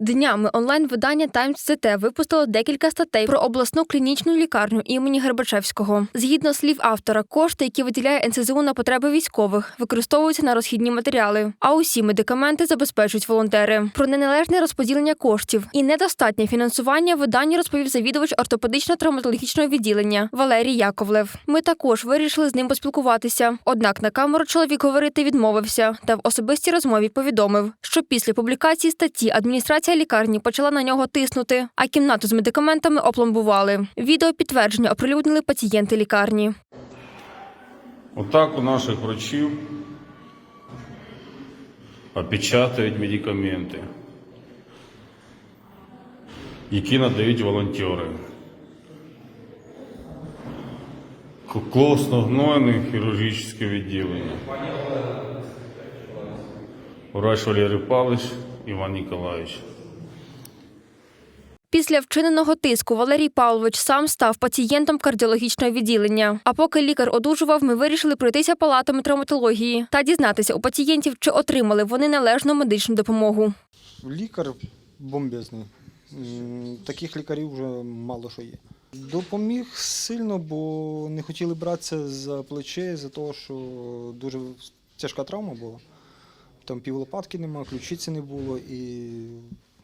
Днями онлайн-видання Times CT випустило декілька статей про обласну клінічну лікарню імені Гербачевського. Згідно слів автора, кошти, які виділяє НСЗУ на потреби військових, використовуються на розхідні матеріали. А усі медикаменти забезпечують волонтери. Про неналежне розподілення коштів і недостатнє фінансування виданню розповів завідувач ортопедично-травматологічного відділення Валерій Яковлев. Ми також вирішили з ним поспілкуватися. Однак на камеру чоловік говорити відмовився та в особистій розмові повідомив, що після публікації статті адміністрація лікарні почала на нього тиснути, а кімнату з медикаментами опломбували. Відео підтвердження оприлюднили пацієнти лікарні. Отак у наших врачів опечатують медикаменти, які надають волонтери. Клосно-гнойне хірургічне відділення. Врач Валерій Павлович, Іван Ніколаївич. Після вчиненого тиску Валерій Павлович сам став пацієнтом кардіологічного відділення. А поки лікар одужував, ми вирішили пройтися палатами травматології та дізнатися у пацієнтів, чи отримали вони належну медичну допомогу. Лікар бомбезний. Таких лікарів вже мало що є. Допоміг сильно, бо не хотіли братися за плече, за того, що дуже тяжка травма була. Там півлопатки нема, ключиці не було, і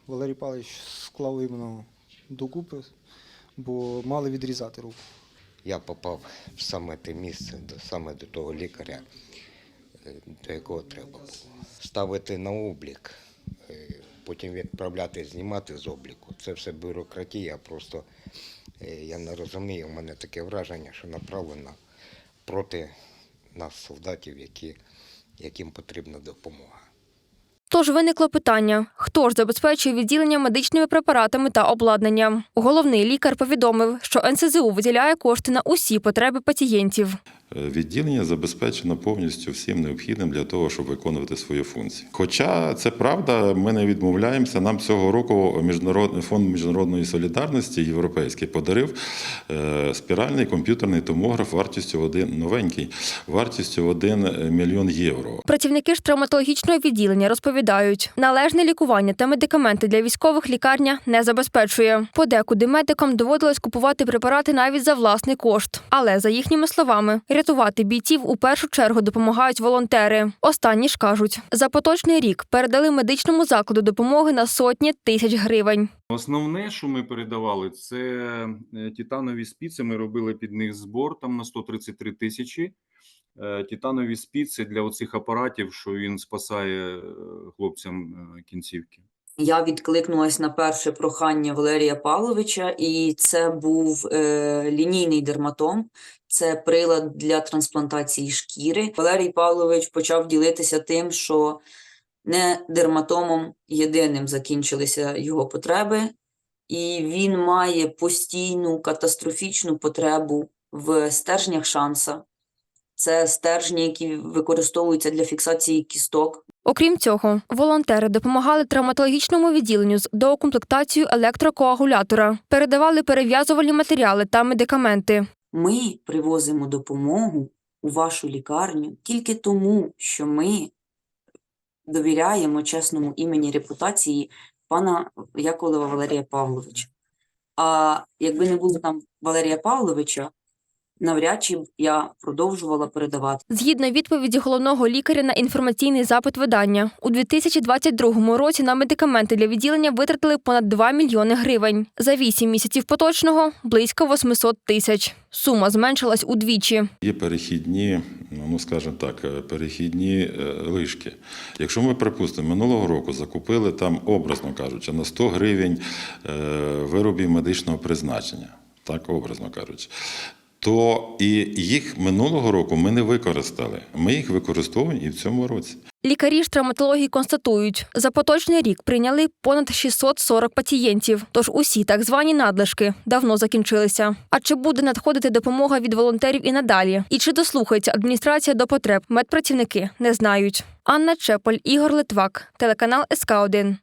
Валерій Павлович склав іменно докупи, бо мали відрізати руку. я попав в саме те місце, саме до того лікаря, е, до якого треба було. Ставити на облік, е, потім відправляти, знімати з обліку. Це все бюрократія, просто е, я не розумію, у мене таке враження, що направлено проти нас, солдатів, які, яким потрібна допомога. Тож виникло питання: хто ж забезпечує відділення медичними препаратами та обладнанням? Головний лікар повідомив, що НСЗУ виділяє кошти на усі потреби пацієнтів. Е, Відділення забезпечено повністю всім необхідним для того, щоб виконувати свої функції. Хоча це правда, ми не відмовляємося. Нам цього року міжнародний фонд міжнародної солідарності європейський подарив е, спіральний комп'ютерний томограф вартістю один новенький, вартістю 1 мільйон євро. Працівники ж травматологічного відділення розповідають, належне лікування та медикаменти для військових лікарня не забезпечує. Подекуди медикам доводилось купувати препарати навіть за власний кошт. Але за їхніми словами, рятувати бійців у першу чергу допомагають волонтери. Останні ж кажуть, за поточний рік передали медичному закладу допомоги на сотні тисяч гривень. Основне, що ми передавали, це е, титанові спіци. Ми робили під них збор там на 133 тисячі. Е, Титанові спіци для оцих апаратів, що він спасає е, хлопцям кінцівки. Я відкликнулась на перше прохання Валерія Павловича, і це був е, лінійний дерматом. Це прилад для трансплантації шкіри. Валерій Павлович почав ділитися тим, що не дерматомом єдиним закінчилися його потреби, і він має постійну катастрофічну потребу в стержнях шанса. Це стержні, які використовуються для фіксації кісток. Окрім цього, волонтери допомагали травматологічному відділенню з доукомплектацією електрокоагулятора, передавали перев'язувальні матеріали та медикаменти. Ми привозимо допомогу у вашу лікарню тільки тому, що ми довіряємо чесному імені репутації пана Яковлева Валерія Павловича. А якби не було там Валерія Павловича, навряд чи я продовжувала передавати. Згідно відповіді головного лікаря на інформаційний запит видання, у 2022 році на медикаменти для відділення витратили понад 2 мільйони гривень. За 8 місяців поточного близько 800 тисяч. Сума зменшилась удвічі. Є перехідні, ну скажімо так, е, перехідні е, лишки. Якщо ми припустимо, минулого року закупили там, образно кажучи, на 100 гривень е, виробів медичного призначення, так образно кажучи. То і їх минулого року ми не використали. Ми їх використовуємо і в цьому році. Лікарі ж травматології констатують, за поточний рік прийняли понад 640 пацієнтів. Тож усі так звані надлишки давно закінчилися. А чи буде надходити допомога від волонтерів і надалі? І чи дослухається адміністрація до потреб? Медпрацівники не знають. Анна Чеполь, Ігор Литвак, телеканал СК 1